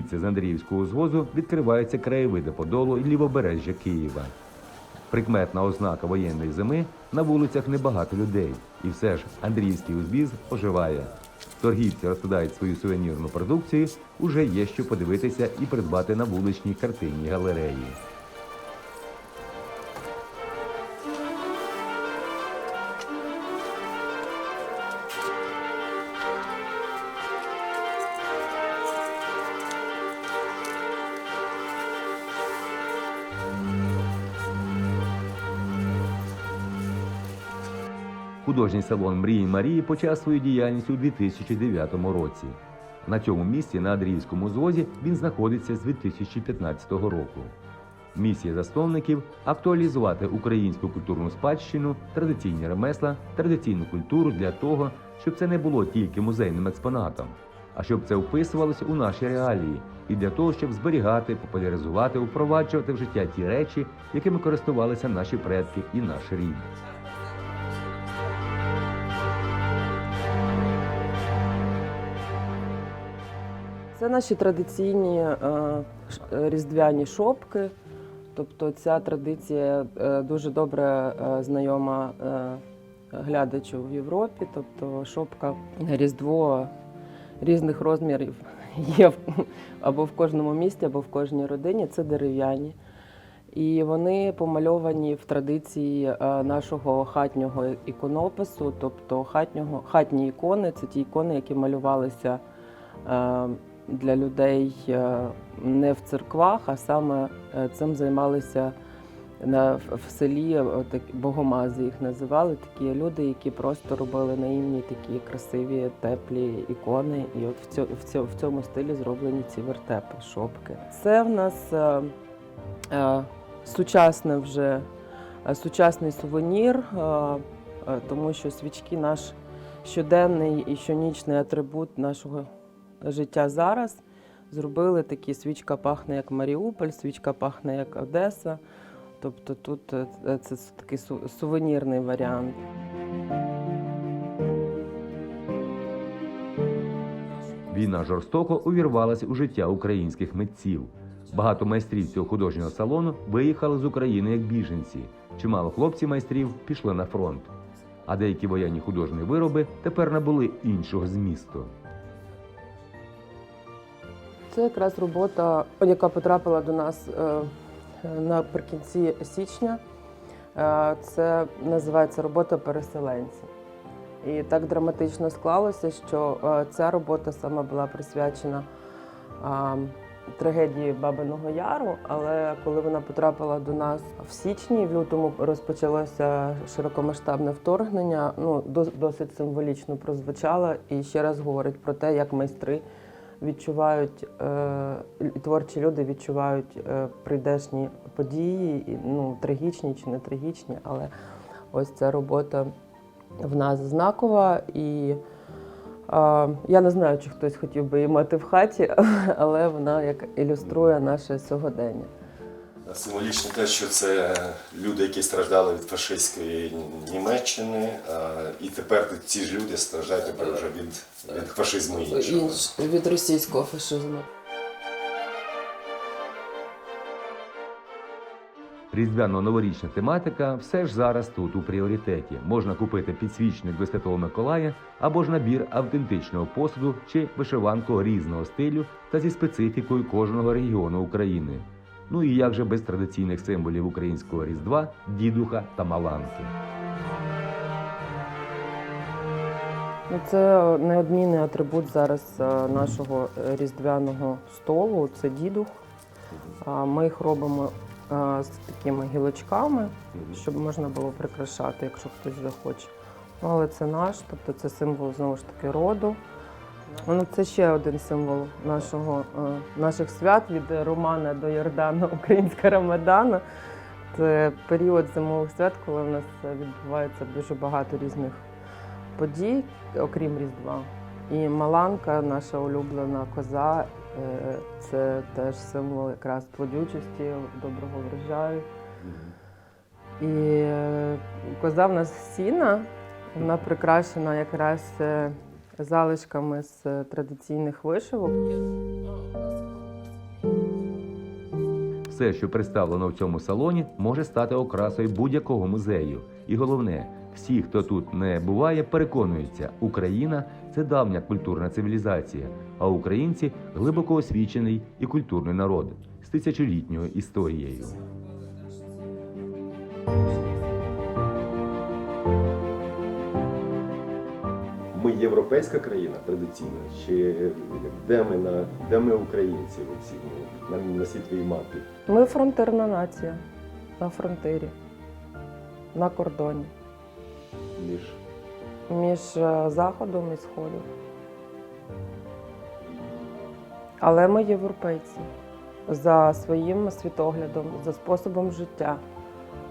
Звідси з Андріївського звозу відкриваються краєвиди Подолу і лівобережжя Києва. Прикметна ознака воєнної зими на вулицях небагато людей, і все ж Андріївський узвіз оживає. Торгівці розкладають свою сувенірну продукцію, уже є що подивитися і придбати на вуличній картинній галереї. Художній салон Мрії Марії почав свою діяльність у 2009 році. На цьому місці на Андріївському звозі він знаходиться з 2015 року. Місія засновників актуалізувати українську культурну спадщину, традиційні ремесла, традиційну культуру для того, щоб це не було тільки музейним експонатом, а щоб це вписувалося у наші реалії, і для того, щоб зберігати, популяризувати, впроваджувати в життя ті речі, якими користувалися наші предки і наш рід. Це наші традиційні е, е, різдвяні шопки. Тобто ця традиція е, дуже добре знайома глядачу в Європі. Тобто шопка Різдво різних розмірів є або в кожному місті, або в кожній родині. Це дерев'яні. І вони помальовані в традиції нашого хатнього іконопису, тобто хатнього, хатні ікони це ті ікони, які малювалися для людей е, не в церквах, а саме е, цим займалися на, в селі е, так, богомази їх називали. Такі люди, які просто робили наївні такі красиві, теплі ікони. І от в, цьо, в, цьо, в цьому стилі зроблені ці вертепи, шопки. Це в нас е, е, сучасне вже сучасний сувенір, тому що свічки наш щоденний і щонічний атрибут нашого життя зараз. Зробили такі свічка пахне як Маріуполь, свічка пахне як Одеса. Тобто тут е, це такий сувенірний варіант. Війна жорстоко увірвалася у життя українських митців. Багато майстрів цього художнього салону виїхали з України як біженці. Чимало хлопців майстрів пішли на фронт. А деякі воєнні художні вироби тепер набули іншого змісту. Це якраз робота, яка потрапила до нас е, наприкінці січня. Е, Це називається робота переселенців. І так драматично склалося, що е, ця робота саме була присвячена трагедії Бабиного Яру. Але коли вона потрапила до нас в січні, в лютому розпочалося широкомасштабне вторгнення. Ну, досить символічно прозвучало і ще раз говорить про те, як майстри відчувають е, творчі люди відчувають е, прийдешні події, ну трагічні чи не трагічні, але ось ця робота в нас знакова. І е, я не знаю, чи хтось хотів би її мати в хаті, але вона як ілюструє наше сьогодення. Символічно те, що це люди, які страждали від фашистської Німеччини, і тепер ці ж люди страждають тепер вже від, від фашизму іншого. Від російського фашизму. Різдвяно-новорічна тематика все ж зараз тут у пріоритеті. Можна купити підсвічник до Святого Миколая або ж набір автентичного посуду чи вишиванку різного стилю та зі специфікою кожного регіону України. Ну і як же без традиційних символів українського різдва, дідуха та маланки. Ну, Це неодмінний атрибут зараз е, нашого різдвяного столу. Це дідух. Ми їх робимо е, з такими гілочками, щоб можна було прикрашати, якщо хтось захоче. Ну, але це наш, тобто це символ знову ж таки роду. Ну, це ще один символ нашого, е, наших свят від Романа до Йордана, українська Рамадана. Це період зимових свят, коли в нас відбувається дуже багато різних подій, окрім Різдва. І Маланка, наша улюблена коза, е, це теж символ якраз плодючості, доброго врожаю. І е, коза в нас сіна, вона прикрашена якраз залишками з традиційних вишивок. Все, що представлено в цьому салоні, може стати окрасою будь-якого музею. І головне, всі, хто тут не буває, переконуються, Україна це давня культурна цивілізація, а українці глибоко освічений і культурний народ з тисячолітньою історією. Європейська країна традиційна, чи де ми на де ми українці у цій- на, на світовій мапі? Ми фронтирна нація на фронтирі, на кордоні Між між е, заходом і сходом. Але ми європейці за своїм світоглядом, за способом життя,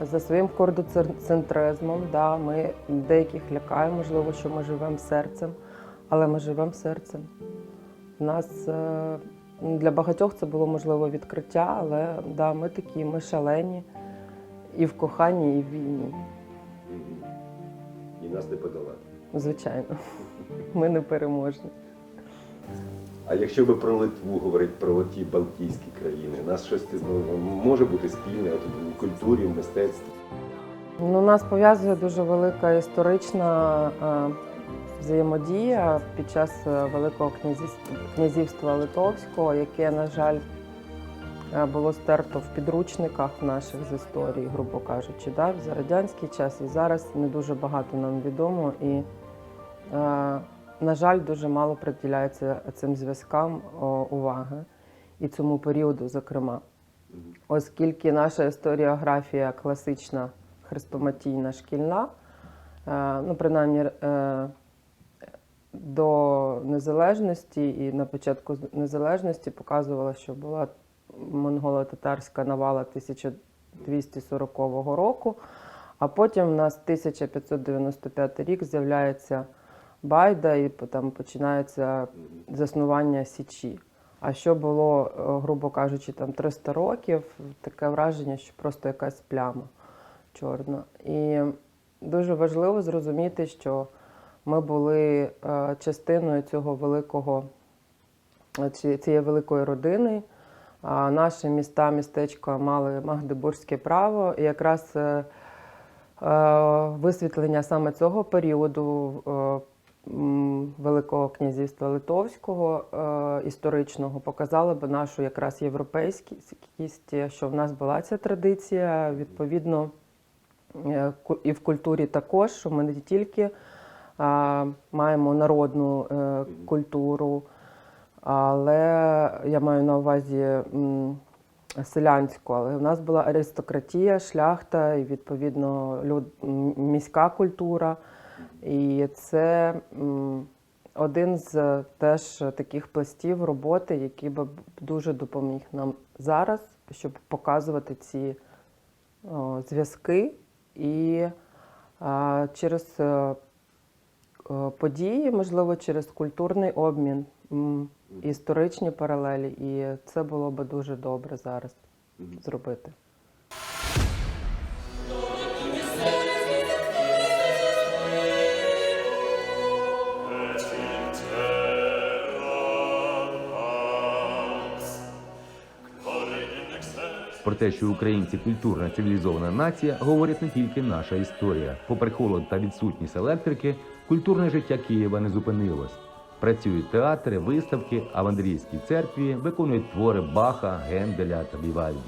за своїм кордоцентризмом. Да, ми деяких лякаємо, можливо, що ми живемо серцем, але ми живемо серцем. У нас е, для багатьох це було можливо відкриття, але да, ми такі, ми шалені і в коханні, і в війні. і нас не подолати. Звичайно, ми не переможні. А якщо би про Литву говорити про ті Балтійські країни, нас щось ну, може бути спільне в культурі, в мистецтві. Ну, нас пов'язує дуже велика історична е, взаємодія під час е, Великого князівства, Литовського, яке, на жаль, е, було стерто в підручниках наших з історії, грубо кажучи, да, за радянський час. І зараз не дуже багато нам відомо. І, на жаль, дуже мало приділяється цим зв'язкам уваги і цьому періоду, зокрема. Оскільки наша історіографія класична, хрестоматійна, шкільна, е, ну, принаймні е, до незалежності і на початку незалежності показувала, що була монголо-татарська навала 1240 року, а потім у нас 1595 рік з'являється Байда і там починається заснування Січі. А що було, е, грубо кажучи, там 300 років, таке враження, що просто якась пляма чорна. І дуже важливо зрозуміти, що ми були е, частиною цього великого, е, цієї великої родини. Наші міста, містечка мали Магдебурзьке право. І якраз висвітлення саме цього періоду Великого князівства Литовського е, історичного показало б нашу якраз європейськість, що в нас була ця традиція. Відповідно, е, і в культурі також, що ми не тільки а, маємо народну е, культуру, але я маю на увазі м, селянську, але в нас була аристократія, шляхта і відповідно люд, міська культура. І це один з теж таких пластів роботи, який би дуже допоміг нам зараз, щоб показувати ці зв'язки і через е, події, можливо, через культурний обмін, історичні паралелі, і це було би дуже добре зараз зробити. Про те, що українці культурна цивілізована нація, говорить не тільки наша історія. Попри холод та відсутність електрики, культурне життя Києва не зупинилось. Працюють театри, виставки, авандрійські в церкві виконують твори Баха, Генделя та Бівальді.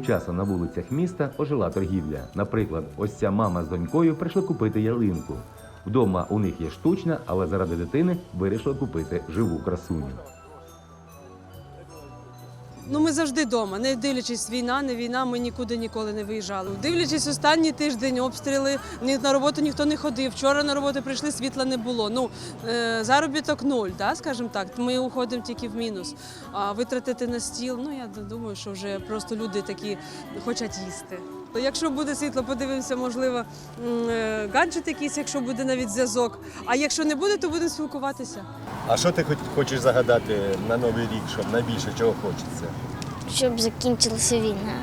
Тим часом на вулицях міста ожила торгівля. Наприклад, ось ця мама з донькою прийшли купити ялинку. Вдома у них є штучна, але заради дитини вирішили купити живу красуню. Ну, ми завжди вдома, не дивлячись війна, не війна, ми нікуди ніколи не виїжджали. Дивлячись останній тиждень обстріли, ні на роботу ніхто не ходив. Вчора на роботу прийшли, світла не було. Ну е, заробіток нуль, да, скажімо так. Ми уходимо тільки в мінус. А витратити на стіл, ну я думаю, що вже просто люди такі хочуть їсти. Якщо буде світло, подивимося, можливо, е, гаджет якийсь, якщо буде навіть зв'язок. А якщо не буде, то будемо спілкуватися. А що ти хочеш загадати на новий рік, щоб найбільше чого хочеться? щоб закінчилася війна.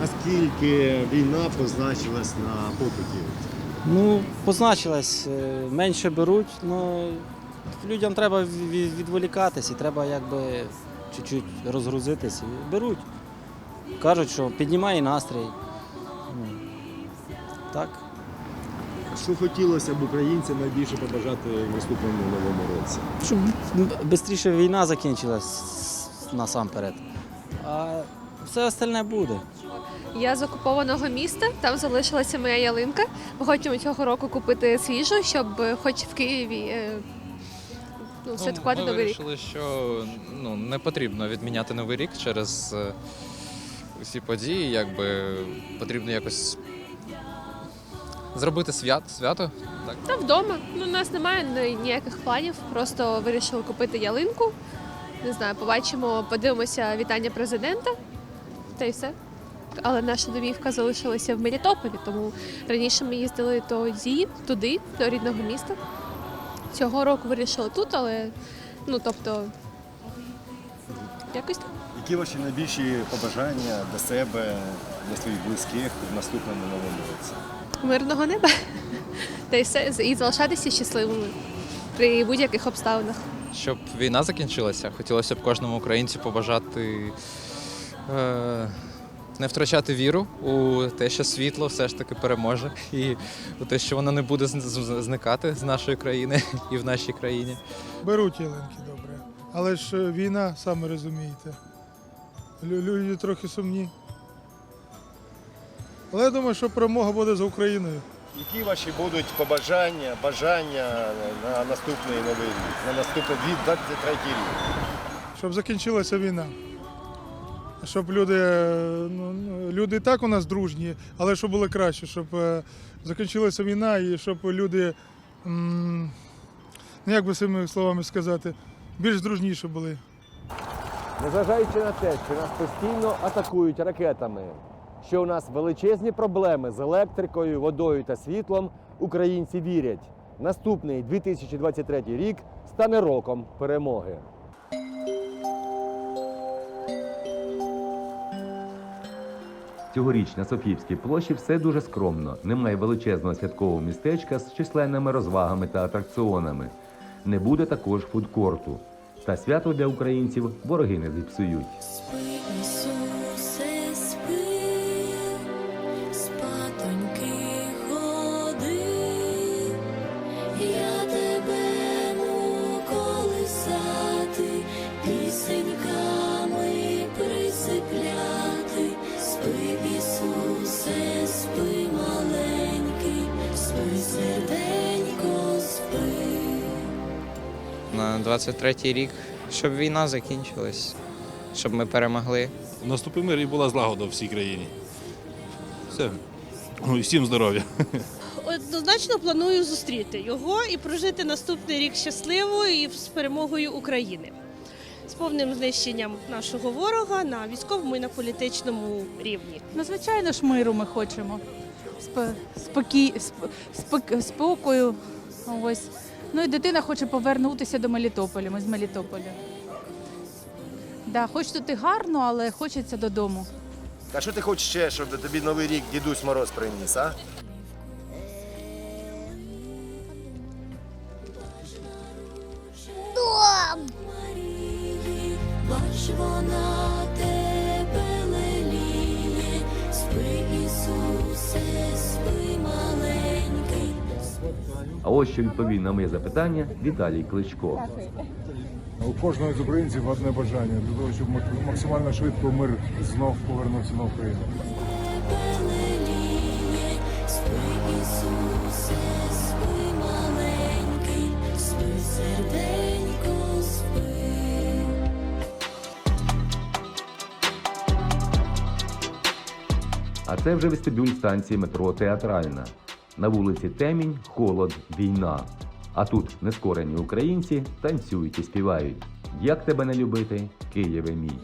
Наскільки війна позначилась на побуті? Ну, позначилось, е, менше беруть, ну людям треба ві- відволікатись і треба якби чуть-чуть розгрузитись. І беруть. Кажуть, що піднімає настрій. Ну, так. Що хотілося б українцям найбільше побажати в наступному новому році? Щоб швидше війна закінчилась насамперед. А все остальне буде. Я з окупованого міста, там залишилася моя ялинка. Ми хочемо цього року купити свіжу, щоб хоч в Києві е, ну, святкувати ми новий рік. вирішили, що ну, не потрібно відміняти новий рік через е, усі події. Якби потрібно якось зробити свят, свято. Так. Та вдома. Ну, у нас немає ніяких планів. Просто вирішили купити ялинку. Не знаю, побачимо, подивимося вітання президента. Та й все. Але наша домівка залишилася в Мелітополі, тому раніше ми їздили тоді, туди, до рідного міста. Цього року вирішили тут, але ну тобто якось так. Які ваші найбільші побажання для себе, для своїх близьких в наступному новому році? Мирного неба. Та й все. І залишатися щасливими при будь-яких обставинах. Щоб війна закінчилася, хотілося б кожному українцю побажати е, не втрачати віру у те, що світло все ж таки переможе, і у те, що воно не буде зникати з нашої країни і в нашій країні. Беруть ялинки добре. Але ж е, війна, самі розумієте. Лю- Люди трохи сумні. Але я думаю, що перемога буде за Україною. Які ваші будуть побажання, бажання на наступний новий рік, на наступний 2023 рік? Щоб закінчилася війна. Щоб люди, е, ну, ну, люди і так у нас дружні, але щоб було краще, щоб е, закінчилася війна і щоб люди, м, ну як би цими словами сказати, більш дружніші були. Незважаючи на те, що нас постійно атакують ракетами, що у нас величезні проблеми з електрикою, водою та світлом, українці вірять, наступний 2023 рік стане роком перемоги. Цьогоріч на Софіївській площі все дуже скромно. Немає величезного святкового містечка з численними розвагами та атракціонами. Не буде також фудкорту. Та свято для українців вороги не зіпсують. 23 рік, щоб війна закінчилась, щоб ми перемогли. Наступний мир і була злагода в всій країні. Все. Ну, Всім здоров'я. Однозначно планую зустріти його і прожити наступний рік щасливо і з перемогою України, з повним знищенням нашого ворога на військовому і на політичному рівні. Ну, Надзвичайно ж, миру ми хочемо. Спокій, спокою. Ось. Ну і дитина хоче повернутися до Мелітополя. Ми з Мелітополя. Да, хоч тут і гарно, але хочеться додому. А що ти хочеш ще, щоб тобі новий рік дідусь Мороз приніс, а? Марії, бач вона А ось що відповів на моє запитання Віталій Кличко. У кожного з українців одне бажання для того, щоб максимально швидко мир знов повернувся на Україну. А це вже вестибюль станції метро Театральна. На вулиці Темінь, холод, війна. А тут нескорені українці танцюють і співають. Як тебе не любити, Києве мій.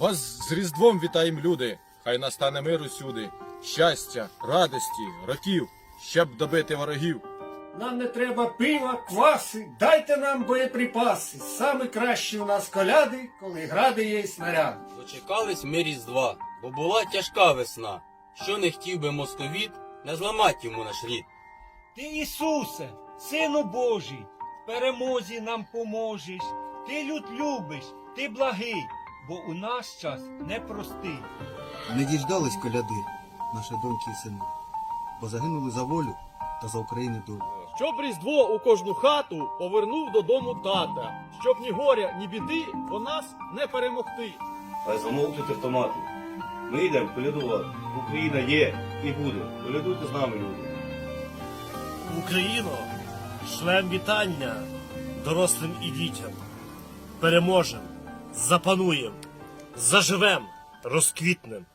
Вас з Різдвом вітаєм, люди! Хай настане мир усюди, щастя, радості, років, щоб добити ворогів. Нам не треба пива, кваси, дайте нам боєприпаси. Саме кращі у нас коляди, коли гради є й снаряди. Дочекались ми Різдва, бо була тяжка весна. Що не хотів би московіт, не зламать йому наш рід. Ти, Ісусе, Сину Божий, в перемозі нам поможеш. Ти люд любиш, ти благий, бо у наш час непростий. Не діждались коляди, наші доньки і сини, бо загинули за волю та за України долю. Щоб Різдво у кожну хату повернув додому тата, щоб ні горя, ні біди по нас не перемогти. Хай замовкнуть автомати. Ми йдемо колядувати. Україна є і буде. Колядуйте з нами, люди. Україно, шлем вітання дорослим і дітям. Переможем, запануєм, заживем, розквітнем.